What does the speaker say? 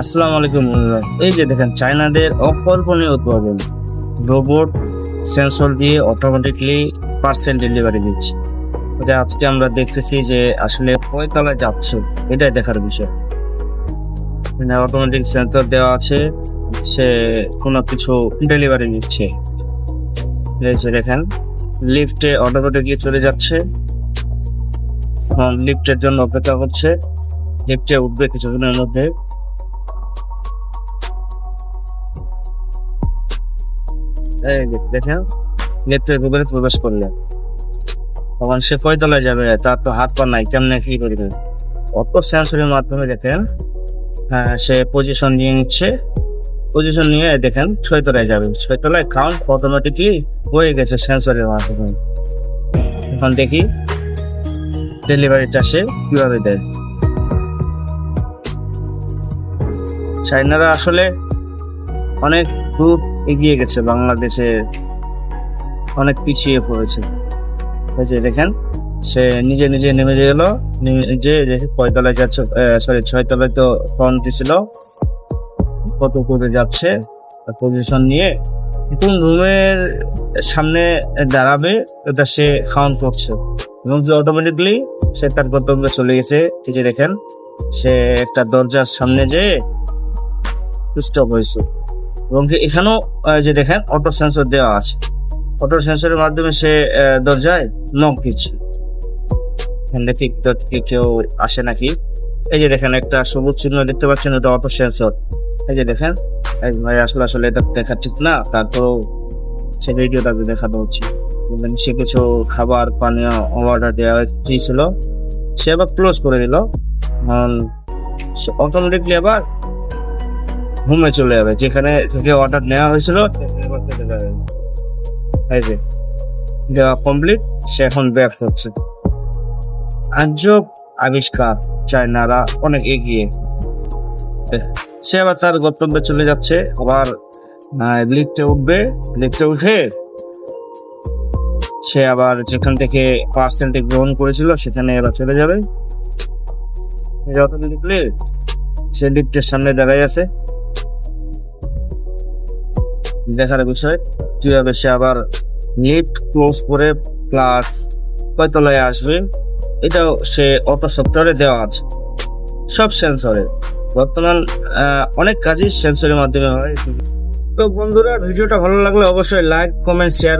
আসসালামু আলাইকুম। এই যে দেখেন, চায়নাদের অকল্পনীয় উদ্ভাবন রোবট, সেন্সর দিয়ে অটোমেটিকলি পার্সেল ডেলিভারি দিচ্ছে। এটা আজকে আমরা দেখতেছি যে আসলে কয়তলায় যাচ্ছে, এটাই দেখার বিষয়। অটোমেটিক সেন্সর দেওয়া আছে, সে কোনো কিছু ডেলিভারি যে দেখেন লিফটে অটোমেটিকলি চলে যাচ্ছে। লিফটের জন্য অপেক্ষা করছে। লিফটে উঠবে কিছুক্ষণের মধ্যে। দেখেন লিফটের ভিতরে প্রবেশ করলে। তখন সে কয়তলায় যাবে, তার তো হাত পা নাই, কেমনে কি করবে? অত সেন্সরের মাধ্যমে দেখেন হ্যাঁ সে পজিশন নিয়ে নিচ্ছে। পজিশন নিয়ে দেখেন, ছয়তলায় যাবে। ছয়তলায় কাউন্ট অটোমেটিকলি হয়ে গেছে সেন্সরের মাধ্যমে। এখন দেখি ডেলিভারিটা সে কীভাবে দেয়। চাইনারা আসলে অনেক খুব এগিয়ে গেছে, বাংলাদেশে অনেক পিছিয়ে পড়েছে। যে দেখেন, সে নিজে নিজে নেমে গেল নিজে দেখে কয়তলায় যাচ্ছে সরি ছয়তলায় তো ফোন দিছিল কত করে যাচ্ছে পজিশন নিয়ে কোন রুমের সামনে দাঁড়াবে, এটা সে কাউন্ট করছে। এবং অটোমেটিকলি সে তার গন্তব্যে চলে গেছে যে দেখেন, সে একটা দরজার সামনে যেয়ে স্টপ হয়েছে। এবং এখানেও যে দেখেন অটো সেন্সর দেওয়া আছে। অটো সেন্সরের মাধ্যমে সে দরজায় নক দিচ্ছে। থেকে কেউ আসে নাকি? এই যে দেখেন, একটা সবুজ চিহ্ন দেখতে পাচ্ছেন, ওটা অটো সেন্সর এই যে দেখেন আসলে আসলে এটা দেখা ঠিক না, তারপরেও সে ভিডিওটা দেখানো হচ্ছে। সে কিছু খাবার, পানীয় অর্ডার দেওয়া ছিল সে আবার ক্লোজ করে দিল। অটোমেটিকলি আবার ঘুমে চলে যাবে, যেখানে থেকে অর্ডার নেওয়া হয়েছিল। এই যে, দেওয়া কমপ্লিট সে এখন ব্যাক হচ্ছে। আজব আবিষ্কার, চায়নারা অনেক এগিয়ে। সে আবার তার গন্তব্যে চলে যাচ্ছে, আবার লিফটে উঠবে লিফটে উঠে সে আবার যেখান থেকে পার্সেলটি গ্রহণ করেছিল, সেখানে এবার চলে যাবে। যত লিখলে সে লিফটের সামনে দাঁড়াই আছে। দেখার বিষয়। তুই হবে সে আবার লিফট ক্লোজ করে প্লাস কয়তলায় আসবে, এটাও সে অটো সফটওয়্যারে দেওয়া আছে। সব সেন্সরে বর্তমান অনেক কাজই সেন্সরের মাধ্যমে হয়। তো বন্ধুরা, ভিডিওটা ভালো লাগলে অবশ্যই লাইক কমেন্ট শেয়ার